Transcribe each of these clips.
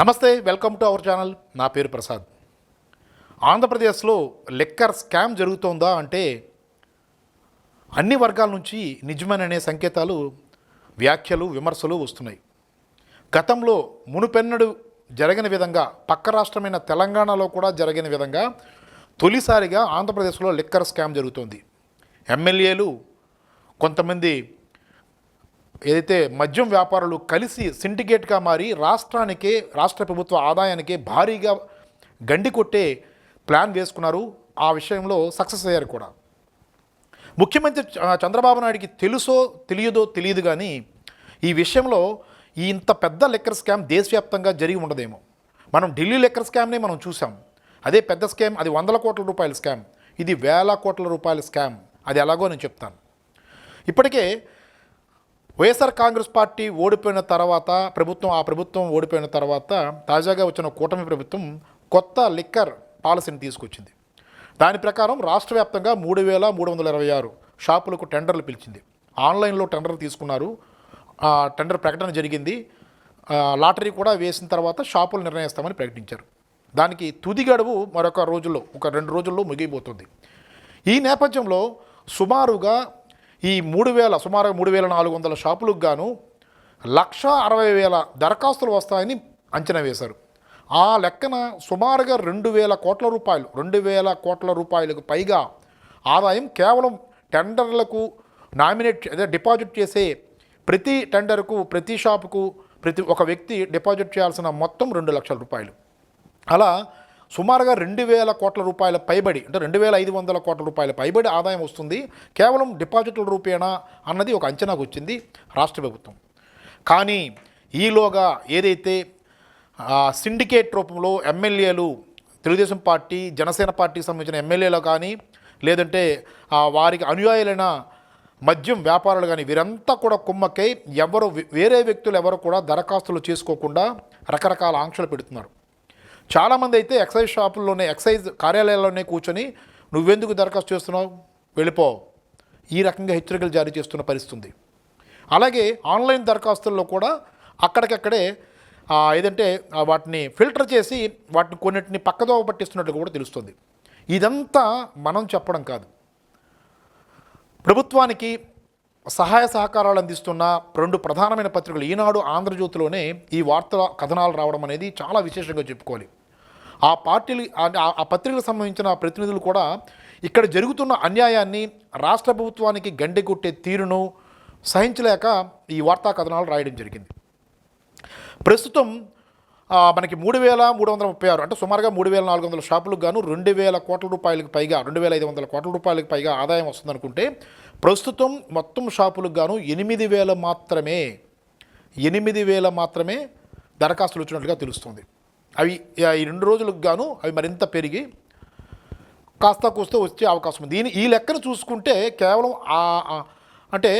నమస్తే welcome to our channel. నా పేరు ప్రసాద్. ఆంధ్రప్రదేశ్లో లెక్కర్ స్కామ్ జరుగుతోందా అంటే అన్ని వర్గాల నుంచి నిజమేననే సంకేతాలు వ్యాఖ్యలు విమర్శలు వస్తున్నాయి. గతంలో మునుపెన్నడు జరగని విధంగా పక్క రాష్ట్రమైన తెలంగాణలో కూడా జరగని విధంగా తొలిసారిగా ఆంధ్రప్రదేశ్లో లిక్కర్ స్కామ్ జరుగుతోంది. ఎమ్మెల్యేలు కొంతమంది ఏదైతే మద్యం వ్యాపారులు కలిసి సిండికేట్గా మారి రాష్ట్రానికే రాష్ట్ర ప్రభుత్వ ఆదాయానికి భారీగా గండి కొట్టే ప్లాన్ వేసుకున్నారు ఆ విషయంలో సక్సెస్ అయ్యారు కూడా. ముఖ్యమంత్రి చ- చంద్రబాబు నాయుడికి తెలుసో తెలియదో తెలియదు కానీ ఈ విషయంలో ఈ ఇంత పెద్ద లెక్కర్ స్కామ్ దేశవ్యాప్తంగా జరిగి ఉండదేమో. మనం ఢిల్లీ లెక్కర్ స్కామ్నే మనం చూసాం అదే పెద్ద స్కామ్ అది వందల కోట్ల రూపాయల స్కామ్ ఇది వేల కోట్ల రూపాయల స్కామ్ అది ఎలాగో నేను చెప్తాను. ఇప్పటికే వైఎస్ఆర్ కాంగ్రెస్ పార్టీ ఓడిపోయిన తర్వాత ప్రభుత్వం ఆ ప్రభుత్వం ఓడిపోయిన తర్వాత తాజాగా వచ్చిన కూటమి ప్రభుత్వం కొత్త లిక్కర్ పాలసీని తీసుకొచ్చింది. దాని ప్రకారం రాష్ట్ర వ్యాప్తంగా మూడు వేల మూడు వందల ఇరవై ఆరు షాపులకు టెండర్లు పిలిచింది. ఆన్లైన్లో టెండర్లు తీసుకున్నారు. ఆ టెండర్ ప్రకటన జరిగింది. లాటరీ కూడా వేసిన తర్వాత షాపులు నిర్ణయిస్తామని ప్రకటించారు. దానికి తుది గడువు మరొక రోజుల్లో ఒక రెండు రోజుల్లో ముగిపోతుంది ఈ నేపథ్యంలో సుమారుగా ఈ మూడు వేల సుమారుగా మూడు వేల నాలుగు వందల షాపులకు గాను లక్ష అరవై వేల దరఖాస్తులు వస్తాయని అంచనా వేశారు. ఆ లెక్కన సుమారుగా రెండు వేల కోట్ల రూపాయలు రెండు వేల కోట్ల రూపాయలకు పైగా ఆదాయం కేవలం టెండర్లకు నామినేట్ అదే డిపాజిట్ చేసే ప్రతి టెండర్కు ప్రతి షాపుకు ప్రతి ఒక వ్యక్తి డిపాజిట్ చేయాల్సిన మొత్తం రెండు లక్షల రూపాయలు. అలా సుమారుగా రెండు వేల కోట్ల రూపాయల పైబడి అంటే రెండు వేల ఐదు వందల కోట్ల రూపాయల పైబడి ఆదాయం వస్తుంది. కేవలం డిపాజిట్ల రూపేణా అన్నది ఒక అంచనాకు వచ్చింది రాష్ట్ర ప్రభుత్వం. కానీ ఈలోగా ఏదైతే సిండికేట్ రూపంలో ఎమ్మెల్యేలు తెలుగుదేశం పార్టీ జనసేన పార్టీకి సంబంధించిన ఎమ్మెల్యేలు కానీ లేదంటే వారికి అనుయాయులైన మద్యం వ్యాపారులు కానీ వీరంతా కూడా కుమ్మక్కై ఎవరు వేరే వ్యక్తులు ఎవరు కూడా దరఖాస్తులు చేసుకోకుండా రకరకాల ఆంక్షలు పెడుతున్నారు. చాలామంది అయితే ఎక్సైజ్ షాపుల్లోనే ఎక్సైజ్ కార్యాలయాల్లోనే కూర్చొని నువ్వెందుకు దరఖాస్తు చేస్తున్నావు? వెళ్ళిపో. ఈ రకంగా హెచ్చరికలు జారీ చేస్తున్న పరిస్థితుంది. అలాగే ఆన్లైన్ దరఖాస్తుల్లో కూడా అక్కడికక్కడే ఏదంటే వాటిని ఫిల్టర్ చేసి వాటిని కొన్నిటిని పక్కదోవ పట్టిస్తున్నట్లు కూడా తెలుస్తుంది. ఇదంతా మనం చెప్పడం కాదు. ప్రభుత్వానికి సహాయ సహకారాలు అందిస్తున్న రెండు ప్రధానమైన పత్రికలు ఈనాడు ఆంధ్రజ్యోతిలోనే ఈ వార్తల కథనాలు రావడం అనేది చాలా విశేషంగా చెప్పుకోవాలి. ఆ పార్టీలు ఆ- పత్రికలకు సంబంధించిన ప్రతినిధులు కూడా ఇక్కడ జరుగుతున్న అన్యాయాన్ని రాష్ట్ర ప్రభుత్వానికి గండి కొట్టే తీరును సహించలేక ఈ వార్తా కథనాలు రాయడం జరిగింది. ప్రస్తుతం మనకి మూడు వేల మూడు వందల ముప్పై ఆరు అంటే సుమారుగా మూడు వేల నాలుగు వందల షాపులకు గాను రెండు వేల కోట్ల రూపాయలకు పైగా రెండు వేల ఐదు వందల కోట్ల రూపాయలకు పైగా ఆదాయం వస్తుందనుకుంటే ప్రస్తుతం మొత్తం షాపులకు గాను ఎనిమిది వేల మాత్రమే ఎనిమిది వేల మాత్రమే దరఖాస్తులు వచ్చినట్లుగా తెలుస్తుంది. అవి ఈ రెండు రోజులకు గాను అవి మరింత పెరిగి కాస్త కూస్త వచ్చే అవకాశం ఉంది. దీని ఈ లెక్కను చూసుకుంటే కేవలం అంటే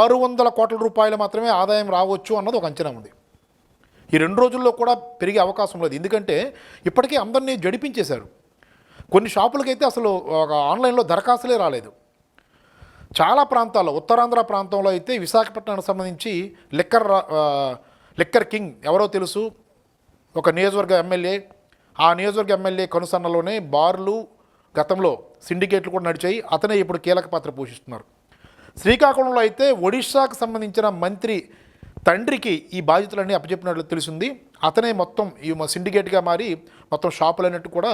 ఆరు వందల కోట్ల రూపాయలు మాత్రమే ఆదాయం రావచ్చు అన్నది ఒక అంచనా ఉంది. ఈ రెండు రోజుల్లో కూడా పెరిగే అవకాశం లేదు. ఎందుకంటే ఇప్పటికే అందరినీ జడిపించేశారు. కొన్ని షాపులకైతే అసలు ఒక ఆన్లైన్లో దరఖాస్తులే రాలేదు. చాలా ప్రాంతాల్లో ఉత్తరాంధ్ర ప్రాంతంలో అయితే విశాఖపట్నానికి సంబంధించి లిక్కర్ రా- లిక్కర్ కింగ్ ఎవరో తెలుసు. ఒక నియోజకవర్గ ఎమ్మెల్యే. ఆ నియోజకవర్గ ఎమ్మెల్యే కనుసన్నలోనే బార్లు గతంలో సిండికేట్లు కూడా నడిచాయి. అతనే ఇప్పుడు కీలక పాత్ర పోషిస్తున్నారు. శ్రీకాకుళంలో అయితే ఒడిశాకు సంబంధించిన మంత్రి తండ్రికి ఈ బాధ్యతలన్నీ అప్పచెప్పినట్లు తెలిసింది. అతనే మొత్తం ఈ సిండికేట్గా మారి మొత్తం షాపులన్నిటి కూడా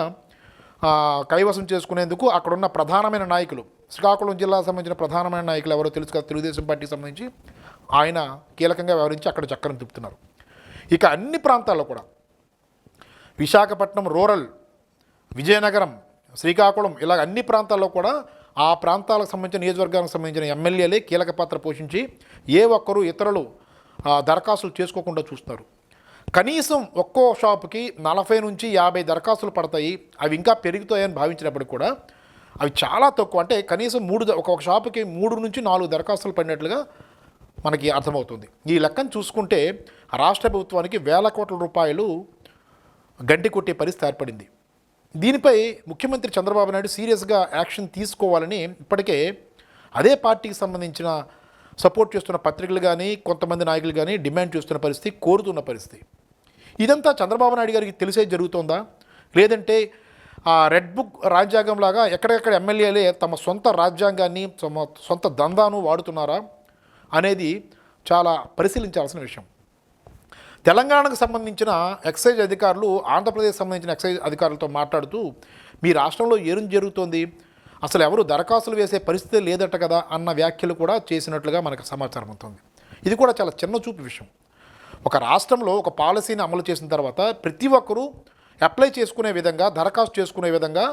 కైవసం చేసుకునేందుకు అక్కడున్న ప్రధానమైన నాయకులు శ్రీకాకుళం జిల్లాకు సంబంధించిన ప్రధానమైన నాయకులు ఎవరో తెలుసు కదా తెలుగుదేశం పార్టీకి సంబంధించి ఆయన కీలకంగా వ్యవహరించి అక్కడ చక్కరం తిప్పుతున్నారు. ఇక అన్ని ప్రాంతాల్లో కూడా విశాఖపట్నం రూరల్ విజయనగరం శ్రీకాకుళం ఇలా అన్ని ప్రాంతాల్లో కూడా ఆ ప్రాంతాలకు సంబంధించిన నియోజకవర్గానికి సంబంధించిన ఎమ్మెల్యేలే కీలక పాత్ర పోషించి ఏ ఒక్కరూ ఇతరులు దరఖాస్తులు చేసుకోకుండా చూస్తారు కనీసం ఒక్కో షాపుకి నలభై నుంచి యాభై దరఖాస్తులు పడతాయి అవి ఇంకా పెరుగుతాయని భావించినప్పుడు కూడా అవి చాలా తక్కువ. అంటే కనీసం మూడు ఒక్కొక్క షాపుకి మూడు నుంచి నాలుగు దరఖాస్తులు పడినట్లుగా మనకి అర్థమవుతుంది. ఈ లెక్కను చూసుకుంటే రాష్ట్ర ప్రభుత్వానికి వేల కోట్ల రూపాయలు గంటి కొట్టే పరిస్థితి ఏర్పడింది. దీనిపై ముఖ్యమంత్రి చంద్రబాబు నాయుడు సీరియస్గా యాక్షన్ తీసుకోవాలని ఇప్పటికే అదే పార్టీకి సంబంధించిన సపోర్ట్ చేస్తున్న పత్రికలు కానీ కొంతమంది నాయకులు కానీ డిమాండ్ చేస్తున్న పరిస్థితి కోరుతున్న పరిస్థితి. ఇదంతా చంద్రబాబు నాయుడు గారికి తెలిసే జరుగుతుందా? లేదంటే ఆ రెడ్ బుక్ రాజ్యాంగం లాగా ఎక్కడెక్కడ ఎమ్మెల్యేలే తమ సొంత రాజ్యాంగాన్ని తమ సొంత దందాను వాడుతున్నారా అనేది చాలా పరిశీలించాల్సిన విషయం. తెలంగాణకు సంబంధించిన ఎక్సైజ్ అధికారులు ఆంధ్రప్రదేశ్ సంబంధించిన ఎక్సైజ్ అధికారులతో మాట్లాడుతూ మీ రాష్ట్రంలో ఏం జరుగుతోంది? అసలు ఎవరు దరఖాస్తులు వేసే పరిస్థితి లేదట కదా అన్న వ్యాఖ్యలు కూడా చేసినట్లుగా మనకు సమాచారం అవుతుంది ఇది కూడా చాలా చిన్న చూపు విషయం. ఒక రాష్ట్రంలో ఒక పాలసీని అమలు చేసిన తర్వాత ప్రతి ఒక్కరూ అప్లై చేసుకునే విధంగా దరఖాస్తు చేసుకునే విధంగా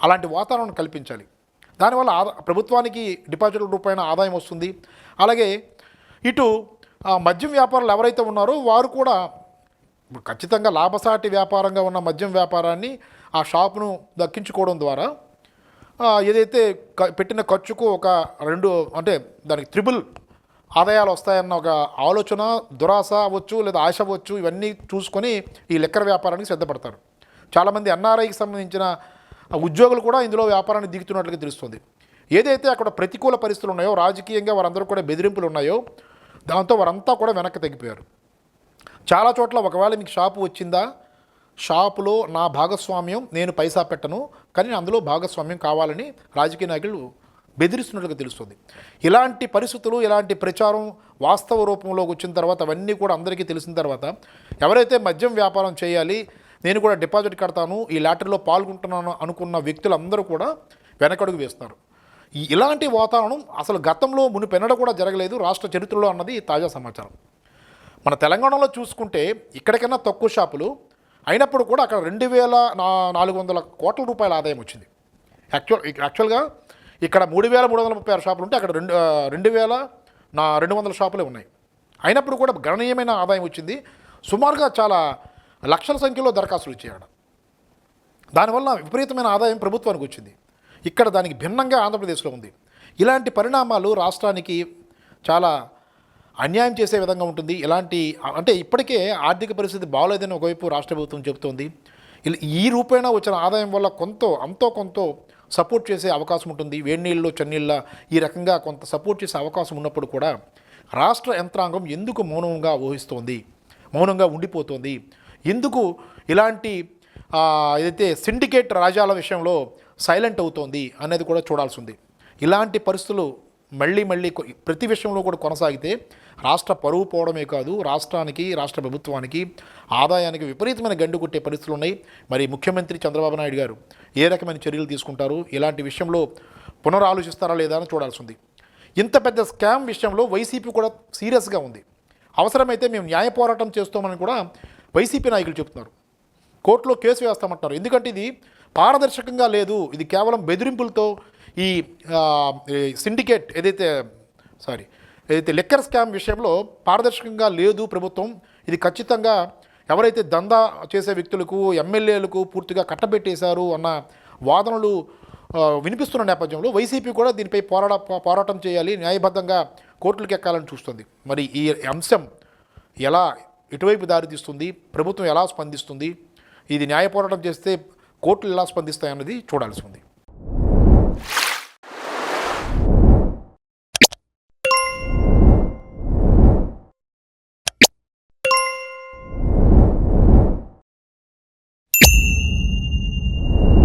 అలాంటి వాతావరణం కల్పించాలి. దానివల్ల ఆదా ప్రభుత్వానికి డిపాజిట్ల రూపాయన ఆదాయం వస్తుంది. అలాగే ఇటు మద్యం వ్యాపారులు ఎవరైతే ఉన్నారో వారు కూడా ఖచ్చితంగా లాభసాటి వ్యాపారంగా ఉన్న మద్యం వ్యాపారాన్ని ఆ షాపును దక్కించుకోవడం ద్వారా ఏదైతే క- పెట్టిన ఖర్చుకు ఒక రెండు అంటే దానికి త్రిబుల్ ఆదాయాలు వస్తాయన్న ఒక ఆలోచన దురాశ అవ్వచ్చు లేదా ఆశ అవ్వచ్చు ఇవన్నీ చూసుకొని ఈ లెక్కర వ్యాపారానికి సిద్ధపడతారు. చాలామంది ఎన్ఆర్ఐకి సంబంధించిన ఉద్యోగులు కూడా ఇందులో వ్యాపారాన్ని దిగుతున్నట్లుగా తెలుస్తుంది. ఏదైతే అక్కడ ప్రతికూల పరిస్థితులు ఉన్నాయో రాజకీయంగా వారందరూ కూడా బెదిరింపులు ఉన్నాయో దాంతో వారంతా కూడా వెనక్కి తగ్గిపోయారు. చాలా చోట్ల ఒకవేళ మీకు షాపు వచ్చిందా? షాపులో నా భాగస్వామ్యం నేను పైసా పెట్టను కానీ అందులో భాగస్వామ్యం కావాలని రాజకీయ నాయకులు బెదిరిస్తున్నట్లుగా తెలుస్తుంది. ఇలాంటి పరిస్థితులు ఇలాంటి ప్రచారం వాస్తవ రూపంలోకి వచ్చిన తర్వాత అవన్నీ కూడా అందరికీ తెలిసిన తర్వాత ఎవరైతే మద్యం వ్యాపారం చేయాలి నేను కూడా డిపాజిట్ కడతాను ఈ లాటరీలో పాల్గొంటున్నాను అనుకున్న వ్యక్తులందరూ కూడా వెనకడుగు వేస్తున్నారు ఈ ఇలాంటి వాతావరణం అసలు గతంలో మునిపెన్నడ కూడా జరగలేదు రాష్ట్ర చరిత్రలో అన్నది తాజా సమాచారం. మన తెలంగాణలో చూసుకుంటే ఇక్కడికైనా తక్కువ షాపులు అయినప్పుడు కూడా అక్కడ రెండు వేల నా నాలుగు వందల కోట్ల రూపాయల ఆదాయం వచ్చింది. యాక్చువల్ యాక్చువల్గా ఇక్కడ మూడు వేల మూడు వందల ముప్పై ఆరు షాపులు ఉంటే అక్కడ రెండు రెండు వేల నా రెండు వందల షాపులే ఉన్నాయి. అయినప్పుడు కూడా గణనీయమైన ఆదాయం వచ్చింది. సుమారుగా చాలా లక్షల సంఖ్యలో దరఖాస్తులు ఇచ్చేయడం ఆడ దానివల్ల విపరీతమైన ఆదాయం ప్రభుత్వానికి వచ్చింది. ఇక్కడ దానికి భిన్నంగా ఆంధ్రప్రదేశ్లో ఉంది. ఇలాంటి పరిణామాలు రాష్ట్రానికి చాలా అన్యాయం చేసే విధంగా ఉంటుంది. ఎలాంటి అంటే ఇప్పటికే ఆర్థిక పరిస్థితి బాగోలేదని ఒకవైపు రాష్ట్ర ప్రభుత్వం చెబుతోంది. ఈ రూపేణా వచ్చిన ఆదాయం వల్ల కొంత అంతో కొంత సపోర్ట్ చేసే అవకాశం ఉంటుంది. వేడినీళ్ళు చన్నీళ్ళ ఈ రకంగా కొంత సపోర్ట్ చేసే అవకాశం ఉన్నప్పుడు కూడా రాష్ట్ర యంత్రాంగం ఎందుకు మౌనంగా ఊహిస్తోంది? మౌనంగా ఉండిపోతుంది. ఎందుకు ఇలాంటి ఏదైతే సిండికేట్ రాజ్యాల విషయంలో సైలెంట్ అవుతోంది అనేది కూడా చూడాల్సి ఉంది. ఇలాంటి పరిస్థితులు మళ్ళీ మళ్ళీ ప్రతి విషయంలో కూడా కొనసాగితే రాష్ట్ర పరువు పోవడమే కాదు రాష్ట్రానికి రాష్ట్ర ప్రభుత్వానికి ఆదాయానికి విపరీతమైన గండు కొట్టే పరిస్థితులు ఉన్నాయి. మరి ముఖ్యమంత్రి చంద్రబాబు నాయుడు గారు ఏ రకమైన చర్యలు తీసుకుంటారు? ఇలాంటి విషయంలో పునరాలోచిస్తారా లేదా అని చూడాల్సి ఉంది. ఇంత పెద్ద స్కామ్ విషయంలో వైసీపీ కూడా సీరియస్గా ఉంది. అవసరమైతే మేము న్యాయ పోరాటం చేస్తామని కూడా వైసీపీ నాయకులు చెప్తున్నారు కోర్టులో కేసు వేస్తామంటున్నారు. ఎందుకంటే ఇది పారదర్శకంగా లేదు. ఇది కేవలం బెదిరింపులతో ఈ సిండికేట్ ఏదైతే సారీ ఏదైతే లెక్కర్ స్కామ్ విషయంలో పారదర్శకంగా లేదు ప్రభుత్వం ఇది ఖచ్చితంగా ఎవరైతే దందా చేసే వ్యక్తులకు ఎమ్మెల్యేలకు పూర్తిగా కట్టబెట్టేశారు అన్న వాదనలు వినిపిస్తున్న నేపథ్యంలో వైసీపీ కూడా దీనిపై పోరాట పోరాటం చేయాలి న్యాయబద్ధంగా కోర్టులకు ఎక్కాలని చూస్తుంది. మరి ఈ అంశం ఎలా ఎటువైపు దారితీస్తుంది ప్రభుత్వం ఎలా స్పందిస్తుంది ఇది న్యాయ పోరాటం చేస్తే కోర్టులు ఎలా స్పందిస్తాయన్నది చూడాల్సి ఉంది.